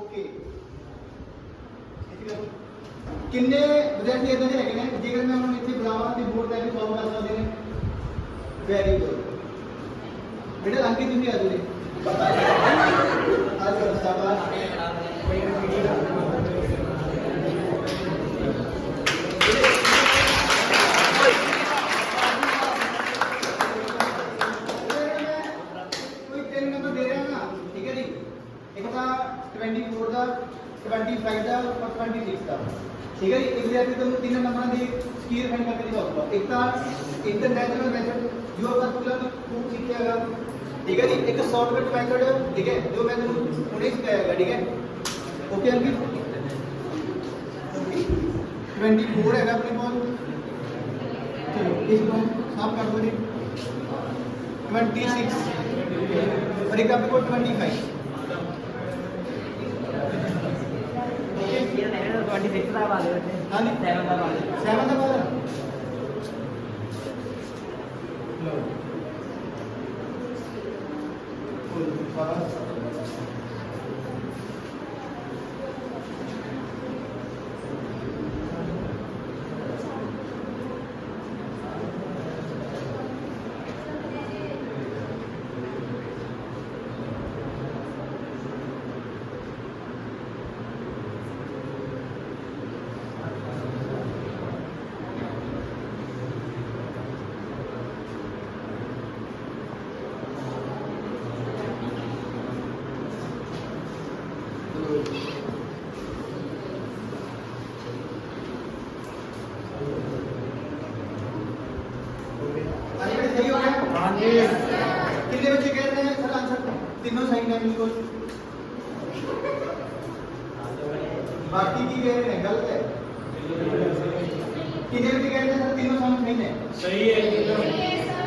Okay ਕਿੰਨੇ ਵਿਦਿਆਰਥੀ ਇਦਾਂ ਦੇ ਹੈਗੇ ਨੇ, ਜੇਕਰ ਮੈਂ ਉਹਨਾਂ ਨੂੰ ਇੱਥੇ ਬੁਲਾਵਾਂ ਤੇ ਬੋਰਡ ਤੇ ਵੀ ਕਾਲ ਕਰ ਸਕਦੇ ਨੇ। ਵੈਰੀ ਗੁੱਡ बेटा लाके तुम क्या तुझे आज कल शाबाश कोई तीन नंबर दे रहा ना ठीक है जी एक बार 24 ਦਾ 25 ਦਾ ਔਰ 26 ਦਾ ਠੀਕ ਹੈ ਜੀ ਇੱਕ ਵਿਦਿਆਰਥੀ ਤੁਹਾਨੂੰ ਤਿੰਨ ਨੰਬਰਾਂ ਦੀ ਸਕੀਰ ਫਾਈਂਡ ਕਰਕੇ ਦਿਖਾਊਗਾ ਇੱਕ ਤਾਂ ਇੰਟਰਨੈਸ਼ਨਲ ਮੈਥਡ ਜੋ ਆਪਾਂ ਸਕੂਲਾਂ ਵਿੱਚ ਖੂਬ ਸਿੱਖਿਆਗਾ ਠੀਕ ਹੈ ਜੀ ਇੱਕ ਸ਼ਾਰਟਕਟ ਮੈਥਡ ਠੀਕ ਹੈ ਜੋ ਮੈਂ ਤੁਹਾਨੂੰ ਹੁਣੇ ਸਿਖਾਇਆਗਾ ਠੀਕ ਹੈ ਓਕੇ ਅੰਕਿਤ 24 ਹੈਗਾ ਆਪਣੇ ਕੋਲ ਚਲੋ ਇਸ ਨੂੰ ਸਾਫ ਕਰ ਦੋ ਜੀ 26 और एक आपको 25 ट्वेंटी सिक्स ట్వంటీ సిక్స్ రావాలి సెవెన్ రావాలి సెవెన్ రావాలి Thank you. कितने बच्चे कह रहे हैं सर आंसर तीनों सही हैं बिल्कुल बाकी की कह रहे हैं गलत है कितने बच्चे कह रहे हैं सर तीनों सही हैं सही है।